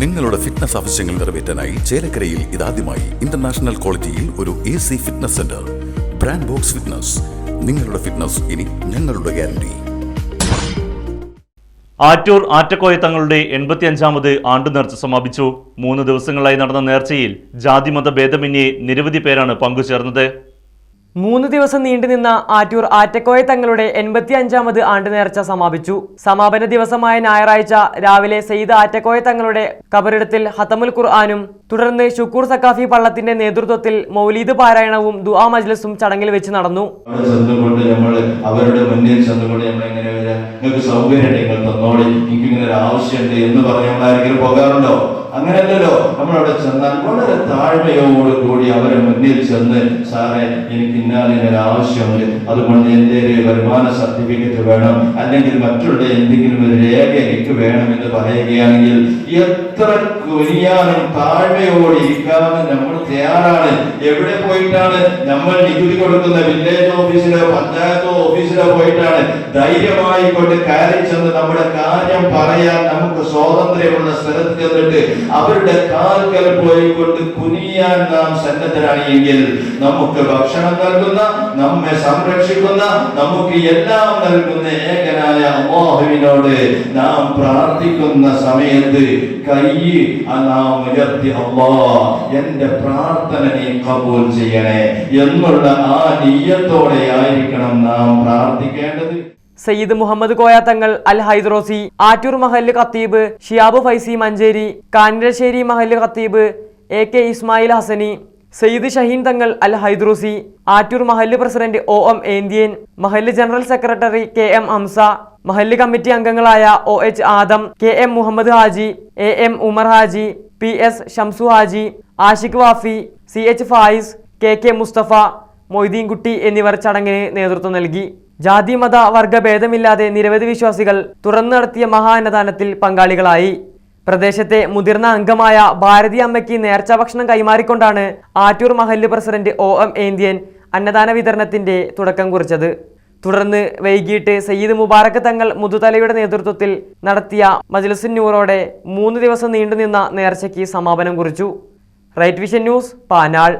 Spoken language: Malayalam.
നിങ്ങളുടെ ഫിറ്റ്നസ് ആവശ്യങ്ങൾ നിറവേറ്റാനായി ചേലക്കരയിൽ ഇതാദ്യമായി ഇന്റർനാഷണൽ ക്വാളിറ്റിയിൽ ഒരു A C fitness centre brand box fitness നിങ്ങളുടെ ഫിറ്റ്നസ് ഇനി ഞങ്ങളുടെ ഗ്യാരണ്ടി ആറ്റൂർ ആറ്റക്കോയ തങ്ങളുടെ എൺപത്തിയഞ്ചാമത് ആണ്ടു നേർച്ച സമാപിച്ചു. മൂന്ന് ദിവസങ്ങളായി നടന്ന നേർച്ചയിൽ ജാതിമത ഭേദമന്യേ നിരവധി പേരാണ് പങ്കുചേർന്നത്. മൂന്ന് ദിവസം നീണ്ടുനിന്ന ആറ്റൂർ ആറ്റക്കോയ തങ്ങളുടെ എൺപത്തി അഞ്ചാമത് ആണ്ട് നേർച്ച സമാപിച്ചു. സമാപന ദിവസമായ ഞായറാഴ്ച രാവിലെ സെയ്ദ് ആറ്റക്കോയ തങ്ങളുടെ കബറിടത്തിൽ ഹത്തമുൽ ഖുർആാനും തുടർന്ന് ഷുക്കൂർ സക്കാഫി പള്ളത്തിന്റെ നേതൃത്വത്തിൽ മൗലീദ് പാരായണവും ദുആ മജ്ലിസും ചടങ്ങിൽ വെച്ച് നടന്നു. അവരുടെ നമ്മൾ നിങ്ങൾക്ക് ഒരു ആവശ്യമുണ്ട് എന്ന് പറഞ്ഞ് പോകാറുണ്ടോ? അങ്ങനെയല്ലല്ലോ. നമ്മൾ അവിടെ ചെന്നാൽ വളരെ താഴ്മയോട് കൂടി അവരെ മുന്നിൽ ചെന്ന് സാറേ എനിക്ക് ഇന്നാലിങ്ങനെ ആവശ്യമുണ്ട്. അതുകൊണ്ട് എന്റെ വരുമാന സർട്ടിഫിക്കറ്റ് വേണം. അല്ലെങ്കിൽ മറ്റുള്ള എന്തെങ്കിലും ഒരു രേഖ എനിക്ക് വേണം എന്ന് പറയുകയാണെങ്കിൽ എത്ര കുനിയാനും താഴ്മയോട് ഇരിക്കാമെന്ന് നമ്മൾ തയ്യാറാണ്. എവിടെ പോയിട്ടാണ് നമ്മൾ നികുതി കൊടുക്കുന്ന വില്ലേജ് ഓഫീസിലോ പഞ്ചായത്തോ ഓഫീസിലോ പോയിട്ടാണ് ധൈര്യമായി കൊണ്ട് കയറി ചെന്ന് നമ്മുടെ കാര്യം പറയാൻ നമുക്ക് സ്വാതന്ത്ര്യമുള്ള സ്ഥലത്ത് ചെന്നിട്ട് അവരുടെ കാൽക്കൽ പോയി കൊണ്ട് കുനിയാൻ നാം സന്നദ്ധരാണ് എങ്കിൽ നമുക്ക് ഭക്ഷണം നൽകുന്ന നമ്മെ സംരക്ഷിക്കുന്ന നമുക്ക് എല്ലാം നൽകുന്ന ഏകനായ അള്ളാഹുവിനോട് നാം പ്രാർത്ഥിക്കുന്ന സമയത്ത് കൈ നാം ഉയർത്തി അള്ളാ എന്റെ പ്രാർത്ഥന നീ കബൂൽ ചെയ്യണേ. എന്നുള്ള ആ നീയത്തോടെ ആയിരിക്കണം നാം പ്രാർത്ഥിക്കേണ്ടത്. സയ്യിദ് മുഹമ്മദ് കോയ തങ്ങൾ അൽ ഹൈദ്രോസി ആറ്റൂർ മഹല്ല് ഖത്തീബ് ഷിയാബ് ഫൈസി മഞ്ചേരി കാഞ്ഞിരശ്ശേരി മഹല്ല് ഖത്തീബ് എ കെ ഇസ്മായിൽ ഹസനി സയ്യിദ് ഷഹീൻ തങ്ങൾ അൽ ഹൈദ്രോസി ആറ്റൂർ മഹല്ല് പ്രസിഡന്റ് ഒ എം ഏന്ത്യൻ മഹല്ല് general secretary K M Hamza മഹല്ല് കമ്മിറ്റി അംഗങ്ങളായ O H Adam K M Muhammad Haji A M Umar Haji P S Shamsu Haji Ashiq Wafi C H Faiz K K Mustafa Moideenkutty എന്നിവർ ചടങ്ങിന് നേതൃത്വം നൽകി. ജാതി മത വർഗ ഭേദമില്ലാതെ നിരവധി വിശ്വാസികൾ തുറന്നു നടത്തിയ മഹാന്നദാനത്തിൽ പങ്കാളികളായി. പ്രദേശത്തെ മുതിർന്ന അംഗമായ ഭാരതി അമ്മയ്ക്ക് നേർച്ച ഭക്ഷണം കൈമാറിക്കൊണ്ടാണ് ആറ്റൂർ മഹല്ല് പ്രസിഡന്റ് ഒ എം ഏന്ത്യൻ അന്നദാന വിതരണത്തിന്റെ തുടക്കം കുറിച്ചത്. തുടർന്ന് വൈകിട്ട് സയ്യിദ് മുബാറക്ക് തങ്ങൾ മുതുതലയുടെ നേതൃത്വത്തിൽ നടത്തിയ മജ്ലിസുൻ നൂറോടെ മൂന്ന് ദിവസം നീണ്ടുനിന്ന നേർച്ചയ്ക്ക് സമാപനം കുറിച്ചു. Right vision news പാനാൾ.